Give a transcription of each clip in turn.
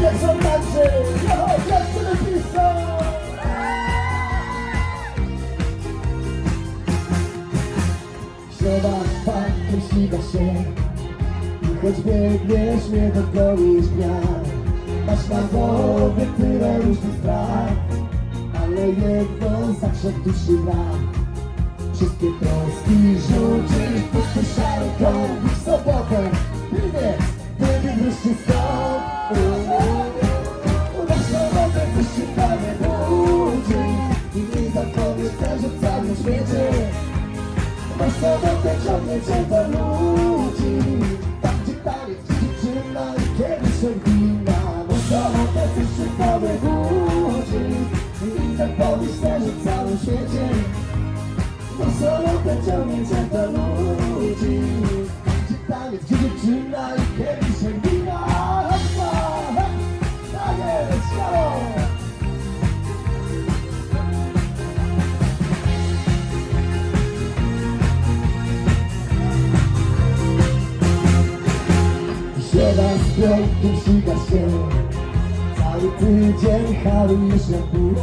Wielkie żołnierzy! Się I choć biegniesz, nie dogonisz dnia Masz na głowie tyle różnych spraw Ale jedno zawsze duszy gra Wszystkie troski żółte też o całym świecie Na sobotę ciągnie cię do ludzi Tam gdzie taniec, dziewczyna i się wina Na sobotę coś się prawie budzi I nie zapomnisz też o całym świecie na sobotę ciągnie cię do Śpiewa z piątkiem, ściga się. Cały tydzień harujesz jak Bóg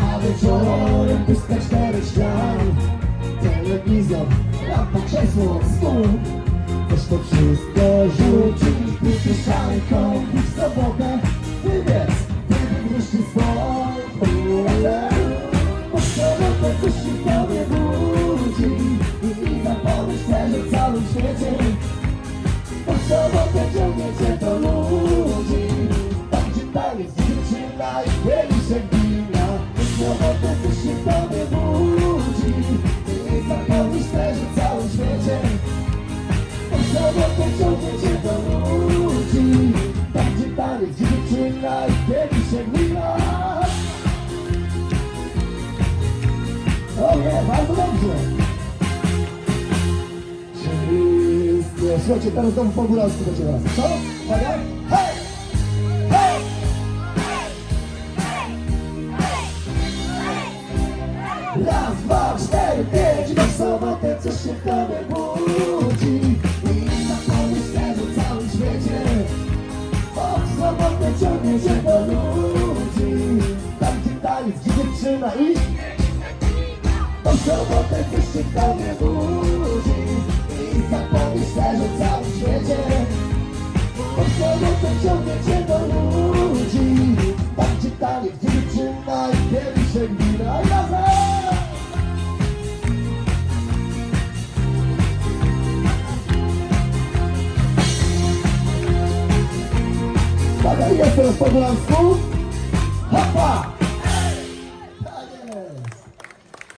a wieczorem puste cztery ścian Telewizor, lampa, krzesło, stół. Chcesz to wszystko rzucić kąt i w sobotę sobotę ciągnie cię do ludzi Tam gdzie taniec, dziewczyna i kieliszek wina Po sobotę coś się w tobie budzi I zapomnisz też o całym świecie Po sobotę ciągnie cię do ludzi Tam gdzie taniec, dziewczyna i kieliszek wina O nie, bardzo dobrze Słuchajcie, teraz znowu po góralsku będzie raz. Co? Uwaga. Hej! Hej! Raz, dwa, cztery, pięć Na sobotę coś się w tobie budzi I też o całym świecie w sobotę ciągnie się do ludzi Tam gdzie gdzie dziewczyna i po sobotę coś się w tobie budzi Po sobotę ciągnie cię do ludzi gdzie taniec, gdzie dziewczyna i kieliszek wina razem! Uwaga, jest teraz po!